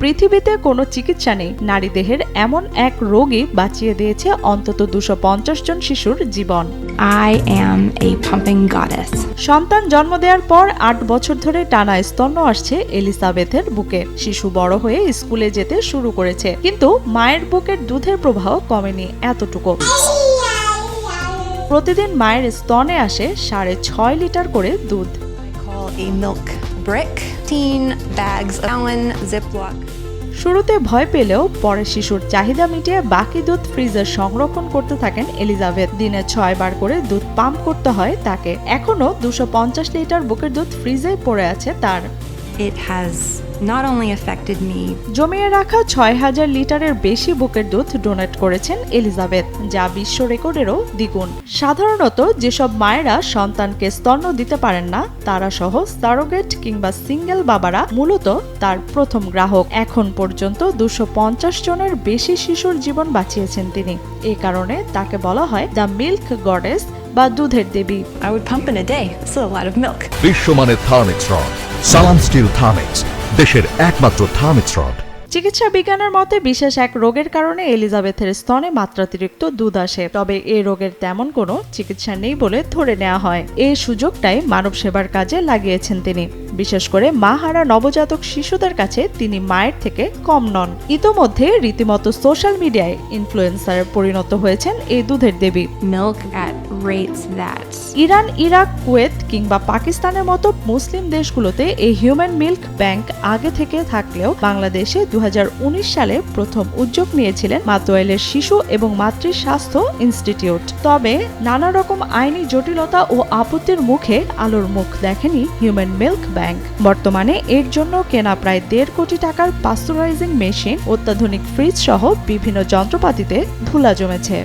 পৃথিবীতে কোনো চিকিৎসা নেই। নারী দেহের এমন এক রোগী বাঁচিয়ে দিয়েছে অন্তত দুশো পঞ্চাশ জন শিশুর জীবন। I am a pumping goddess. সন্তান জন্ম দেওয়ার পর আট বছর ধরে টানা স্তন্য আসছে এলিজাবেথের বুকে। শিশু বড় হয়ে স্কুলে যেতে শুরু করেছে। কিন্তু মায়ের বুকের দুধের প্রবাহ কমেনি এতটুকু। প্রতিদিন মায়ের স্তনে আসে সাড়ে ছয় লিটার করে দুধ। A milk brick. 15 bags of gallon Ziploc. শুরুতে ভয় পেলেও পরে শিশুর চাহিদা মিটিয়ে বাকি দুধ ফ্রিজে সংরক্ষণ করতে থাকেন এলিজাবেথ। দিনে ছয় বার করে দুধ পাম্প করতে হয় তাকে। এখনও দুশো লিটার বুকের দুধ ফ্রিজে পড়ে আছে তার। It has not only affected me, জমিয়ে রাখা ছয় হাজার লিটারের বেশি বুকের দুধ ডোনেট করেছেন এলিজাবেথ, যা বিশ্ব রেকর্ডেরও দ্বিগুণ। সাধারণত যেসব মায়েরা সন্তানকে স্তন্য দিতে পারেন না, তারা সহ সারোগেট কিংবা সিঙ্গেল বাবারা মূলত তার প্রথম গ্রাহক। এখন পর্যন্ত দুশো পঞ্চাশ জনের বেশি শিশুর জীবন বাঁচিয়েছেন তিনি। এ কারণে তাকে বলা হয় দ্য মিল্ক গডেস বা দুধের দেবী। I would pump in a day. It's a lot of milk. বিশ্বমানের Thermex rod Salam steel Thermex দেশের একমাত্র থার্মিক্স রড। চিকিৎসা বিজ্ঞানের মতে বিশেষ এক রোগের কারণে এলিজাবেথের স্তনে মাত্রাতিরিক্ত দুধ আসে। তবে এই রোগের তেমন কোনো চিকিৎসা নেই বলে ধরে নেওয়া হয়। এই সুযোগটাই মানব সেবার কাজে লাগিয়েছেন তিনি। বিশেষ করে মা হারা নবজাতক শিশুদের কাছে তিনি মায়ের থেকে কম নন। ইতোমধ্যে রীতিমতো সোশ্যাল মিডিয়ায় ইনফ্লুয়েন্সারে পরিণত হয়েছেন এই দুধের দেবী। Milk at rates that. Iran, Iraq, Kuwait কিংবা পাকিস্তানের মতো মুসলিম দেশগুলোতে এই হিউম্যান মিল্ক ব্যাংক আগে থেকে থাকলেও বাংলাদেশে দু হাজার উনিশ সালে প্রথম উদ্যোগ নিয়েছিলেন মাতোয়াইলের শিশু এবং মাতৃ স্বাস্থ্য ইনস্টিটিউট। তবে নানা রকম আইনি জটিলতা ও আপত্তির মুখে আলোর মুখ দেখেনি হিউম্যান মিল্ক ব্যাংক। বর্তমানে এর জন্য কেনা প্রায় দেড় কোটি টাকার পাস্তুরাইজিং মেশিন, অত্যাধুনিক ফ্রিজ সহ বিভিন্ন যন্ত্রপাতিতে ধুলা জমেছে।